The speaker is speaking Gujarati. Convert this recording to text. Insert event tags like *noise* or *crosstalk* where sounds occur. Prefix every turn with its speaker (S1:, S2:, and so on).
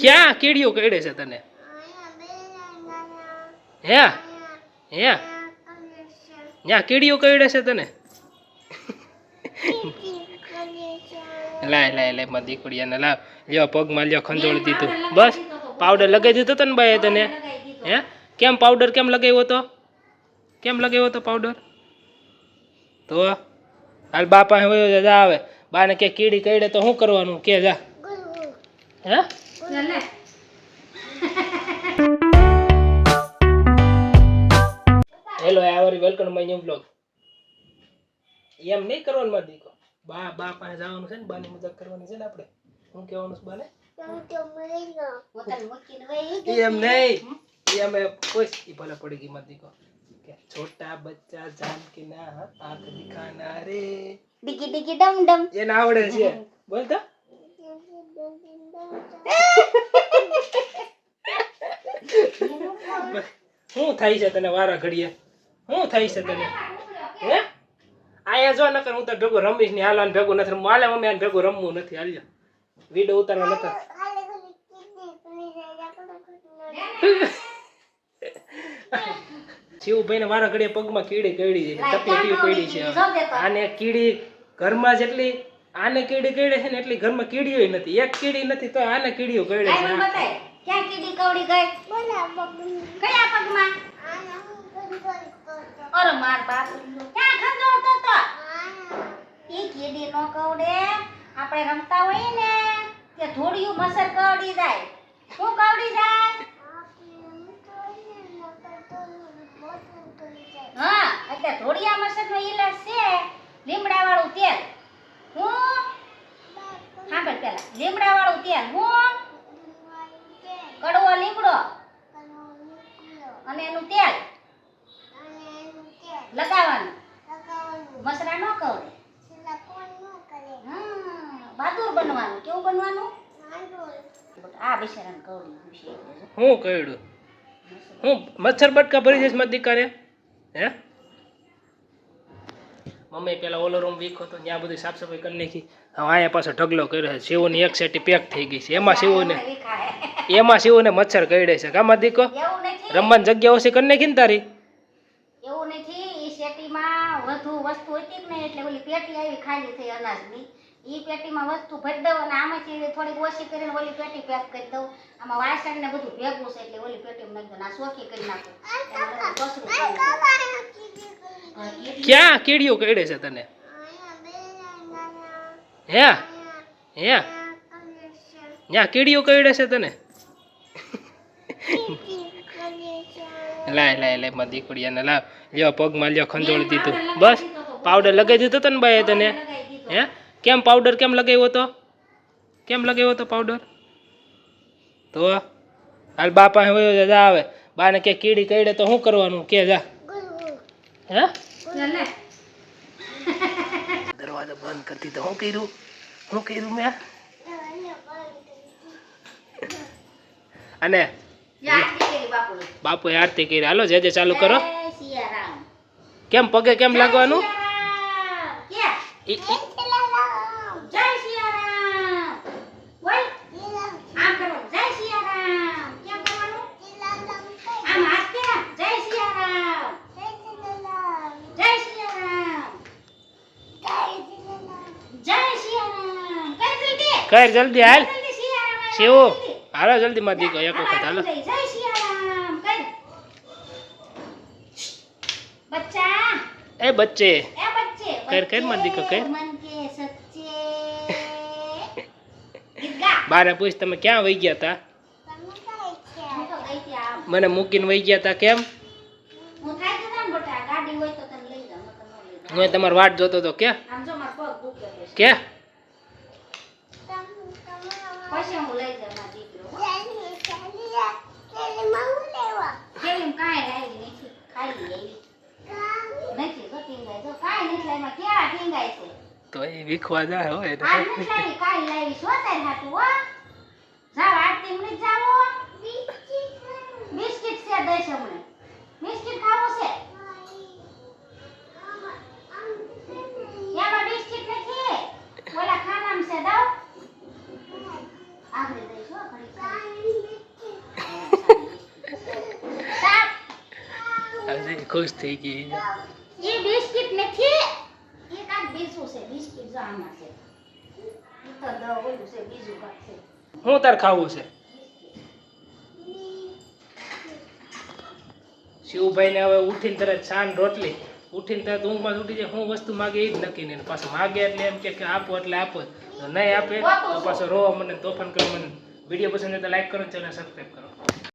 S1: ક્યાં કીડીઓ કઈડે છે તને? હે? હે? ત્યાં કીડીઓ કરડે છે તને? લાય લાય લાયમાં દીકડીયાને લાવ. લ્યો પગમાં લ્યો ખંજોળી દીધું. બસ પાવડર લગાવી દીધો ને ભાઈ તને. હે? કેમ પાવડર કેમ લગાવ્યો તો? કેમ લગાવ્યો તો પાવડર તો? હાલ બા પાસે વયો જા, આવે. બાને કે કીડી કઈડે તો શું કરવાનું? કે જા. હે? હેલો આવરી વેલકમ માય ન્યુ બ્લોગ એમ નહીં કરવાનું મારે દીકો બા બા પાસે જવાનું છે ને બાની મજાક કરવાની છે ને આપણે. હું કહેવાનું છે બાને? એમ નહીં. એમ કોઈ ઈ ભલે પડી ગઈ મારે દીકો છોટા બચ્ચા જાન કે ના આંખ દિખાના રે.
S2: ડિગી ડિગી ડમ ડમ.
S1: એને આવડે છે. બોલતા શું થાય છે તને વારા ઘડીએ? શું થાય છે તને? હે? આયા જો નકર હું તો ભેગું રમીશ ને હાલવાનું ભેગું નથી રમવું. હાલે મમ્મી આને ભેગું રમવું નથી. હાલ્યો વીડિયો ઉતારવા નથી *laughs* શિવભાઈ ને વારા ઘડીએ પગમાં કીડી કઈડી છે. તકલીફ પડી છે. આને કીડી ઘરમાં જેટલી આને કીડી કઈડે છે ને એટલી ઘરમાં કીડીઓ નથી. એક કીડી નથી તો આને કીડીઓ કઈડે છે.
S2: કવડી ગઈ? કયા પગમાં? અરે માર બાપ. ક્યાં ખંજોળતો તો એ કેડી નો કવડે. આપણે રમતા હોઈએ ને કે થોડીયું મસર કવડી જાય. શું કવડી જાય? હા એટલે થોડિયા મસર નો ઈલાજ છે લીમડા વાળું તેલ. હું? સાંભળ પેલા લીમડા વાળું તેલ. હું? અને એનું તેલ? લગાવવાનું? મસરા ન હા બહાદુર બનવાનું. કેવું બનવાનું? આ બિચારાને કવડી.
S1: હું હું મચ્છર બટકા ભરી જઈશ મારી દીકરે? હે? મમ્મી પેલા ઓલો રૂમ વીખો તો ત્યાં બધી સાફ સફાઈ કરી નાખી. હવે અહીંયા પાછો ઢગલો કર્યો છે. શિવની એક સેટી પેક થઈ ગઈ છે. એમાં શિવને
S2: ને
S1: એમાં શિવને મચ્છર કરડે છે. કામાં દીકો?
S2: એવું
S1: રમવાની જગ્યા ઓછી કરી નાખી ને તારી?
S2: એવું નથી એ શેટીમાં વધુ વસ્તુ હતી ને નહીં? એટલે ઓલી પેટી આવી ખાલી થઈ અનાજની. ઈ પેટીમાં વસ્તુ ભરી દઉં અને આમાંથી થોડીક ઓછી કરીને ઓલી પેટી પેક કરી દઉં. આમાં વાસણ ને બધું ભેગું છે એટલે ઓલી પેટીમાં નાખી દઉં આ સોખી કરી નાખું.
S1: ક્યાં કીડીઓ કડે છે તને? હે? હે? ત્યાં કીડીઓ કડે છે તને? લાય લાય લાયમાં દીકડીયાને લાવ. લ્યો પગમાં લ્યો ખંજોળી દીધું. બસ પાવડર લગાવી દીધો તો ને ભાઈ તને? હે? કેમ પાવડર કેમ લગાવ્યો તો કેમ લગાવ્યો તો પાવડર તો હાલ બા પાસે હોય જા, આવે બાને કે કીડી કઈડે તો શું કરવાનું? કે જા. હે. દરવાજો બંધ કરી દીધો. શું કર્યું? શું કર્યું મેં? અને
S2: જા, આરતી કરી.
S1: હાલો જે જે ચાલુ કરો. કેમ પગે કેમ લાગવાનું.
S2: કર. જલ્દી.
S1: હાલ. શિવો. હાલો જલ્દી માં દીકો એક વખત હાલો એ બચ્ચે.
S2: એ બચ્ચે.
S1: કર, કર, માં દીકરો, કર. *laughs* બાને પૂછ તમે ક્યાં વહી ગયા તા?
S2: હું તો ગઈ તી આમ.
S1: મને મૂકીને વહી ગયા તા કેમ?
S2: હું
S1: તમારી વાટ જોતો તો કે. કે?
S2: પછી હું લઈ જાઉં
S1: એ વિખવા જાય હોય તો
S2: આ નથી કાઈ લાવી છો તાર હાટુ હો. જા વાટતી મને જાવો બિસ્કિટ છે દઈશ હમણે. બિસ્કિટ ખાવો છે? યામાં બિસ્કિટ નથી. ઓલા ખાનામ છે દાવ આગળ
S1: ખુશ થઈ ગઈ.
S2: આમાં છે.
S1: હું તાર ખાવું છે? શિવભાઈ ને હવે ઉઠીને તરત છાન રોટલી ઉઠીને તરત ઊંઘમાં ઉઠી જાય. હું વસ્તુ માગે એ જ નક્કી નહીં. પાછું માગે એટલે એમ કે આપો એટલે આપો નહીં આપે તો પાછો રોવા મને તોફાન કરવા મને. વીડિયો પસંદ આવે તો લાઈક કરો ચેનલ સબસ્ક્રાઈબ કરો.